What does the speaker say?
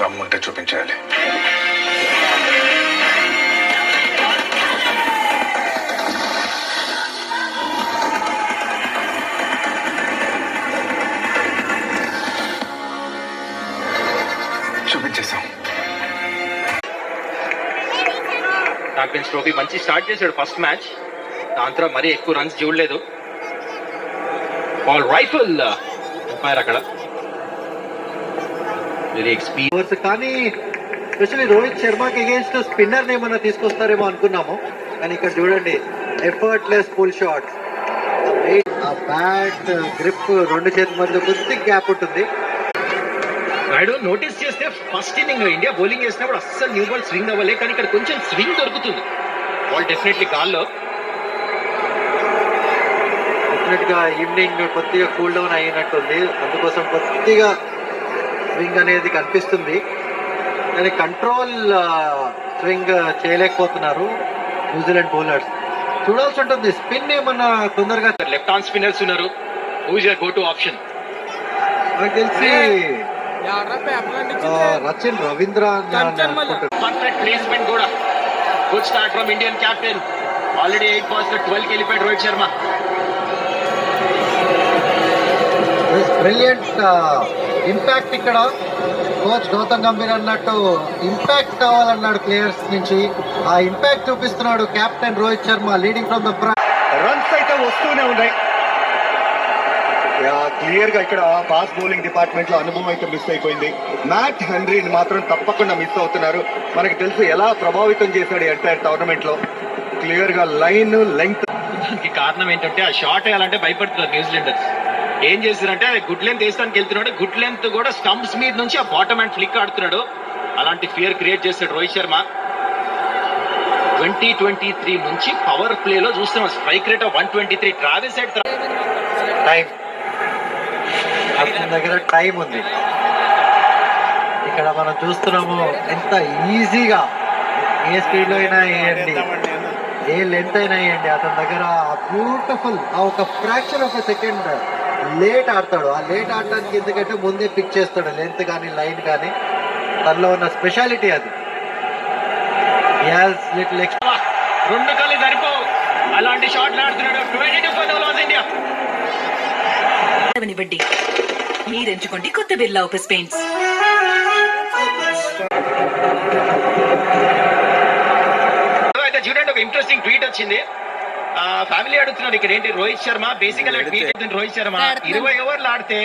దమ్ముంటే చూపించాలి చూపించేశాం. ఛాంపియన్స్ ట్రోఫీ మంచి స్టార్ట్ చేశాడు ఫస్ట్ మ్యాచ్. దాని తర్వాత మరీ ఎక్కువ రన్స్ చూడలేదు. బాల్ రైఫుల్. ఎంపైర్ అక్కడ. వెరీ ఎక్స్పీరియన్స్ కానీ స్పెషల్లీ రోహిత్ శర్మకి అగేన్స్ట్ స్పిన్నర్ ఏమన్నా తీసుకొస్తారేమో అనుకున్నాము. కానీ ఇక్కడ చూడండి ఎఫర్ట్లెస్ ఫుల్ షాట్ ఆ బ్యాట్ గ్రిప్ రెండు చేతుల మధ్య కొద్ది గ్యాప్ ఉంటుంది. నాయుడు నోటీస్ చేస్తే ఫస్ట్ ఇన్నింగ్ ఇండియా బౌలింగ్ చేసినప్పుడు అస్సలు న్యూ బాల్ స్వింగ్ అవ్వలే కానీ ఇక్కడ కొంచెం స్వింగ్ దొరుకుతుంది. బాల్ డెఫినెట్లీ గాల్లో. డెఫినెట్గా ఈవినింగ్ కొద్దిగా కూల్ డౌన్ అయినట్టుంది. అందుకోసం కొద్దిగా స్వింగ్ అనేది కనిపిస్తుంది. కానీ కంట్రోల్ స్వింగ్ చేయలేకపోతున్నారు న్యూజిలాండ్ బౌలర్స్. చూడాల్సి ఉంటుంది. స్పిన్ ఏమన్నా తొందరగా లెఫ్ట్ ఆన్ స్పిన్నర్స్ ఉన్నారు. Who's your go to option నాకు తెలిసి రచిన్ రవీంద్ర. పర్ఫెక్ట్ ప్లేస్మెంట్ కూడా. Good start from Indian captain already eight బాల్స్లో ట్వెల్వ్కి వెళ్ళిపోయాడు రోహిత్ శర్మ. బ్రిలియంట్ ఇంపాక్ట్ ఇక్కడ. కోచ్ గౌతమ్ గంభీర్ అన్నట్టు ఇంపాక్ట్ అవ్వాలన్నాడు ప్లేయర్స్ నుంచి. ఆ ఇంపాక్ట్ చూపిస్తున్నాడు captain Rohit Sharma leading from the front runs అయితే వస్తూనే ఉన్నాయి. క్లియర్గా ఇక్కడ ఫాస్ట్ బౌలింగ్ డిపార్ట్మెంట్లో అనుభవం అయితే మిస్ అయిపోయింది. మ్యాట్ హెన్రీని మాత్రం తప్పకుండా మిస్ అవుతున్నారు. మనకి తెలుసు ఎలా ప్రభావితం చేశాడు ఎంటైర్ టోర్నమెంట్లో. క్లియర్గా లైన్ లెంగ్త్ దానికి కారణం ఏంటంటే ఆ షాట్ వేయాలంటే భయపడుతున్నారు న్యూజిలాండర్స్ ఏం చేశారంటే గుడ్ లెంత్ వేస్తానికి వెళ్తున్నాడు. గుడ్ లెంత్ కూడా స్టంప్స్ మీద నుంచి ఆ బాటమ్ అండ్ ఫ్లిక్ ఆడుతున్నాడు. అలాంటి ఫియర్ క్రియేట్ చేశాడు Rohit Sharma. Twenty twenty three నుంచి పవర్ ప్లే లో చూస్తున్నాం. Strike rate one twenty three travel side time అతని దగ్గర టైం ఉంది. ఇక్కడ మనం చూస్తున్నాము ఎంత ఈజీగా ఏ స్పీడ్లో అయినా వేయండి. ఏ లెంత్ అయినా వేయండి. అతని దగ్గర బ్యూటిఫుల్ ఆ ఒక ఫ్రాక్చర్ ఆఫ్ సెకండ్ లేట్ ఆడతాడు. ఆ లేట్ ఆడటానికి ఎందుకంటే ముందే పిక్ చేస్తాడు. లెంత్ కానీ లైన్ కానీ. తనలో ఉన్న స్పెషాలిటీ అది. లిటిల్ రెండు కళ్ళు సరిపోవు. అలాంటి షాట్లు ఆడుతున్నాడు twenty two for loss India ఇవ్వండి మీరెంచుకోండి కొత్త బిర్లా ఓపెస్ పెయింట్స్ అయితే చూడండి ఒక ఇంట్రెస్టింగ్ ట్వీట్ వచ్చింది. ఫ్యామిలీ అడుగుతున్నారు ఇక్కడ ఏంటి రోహిత్ శర్మ? బేసికల్ రోహిత్ శర్మ? ఇరవై ఓవర్లు ఆడితే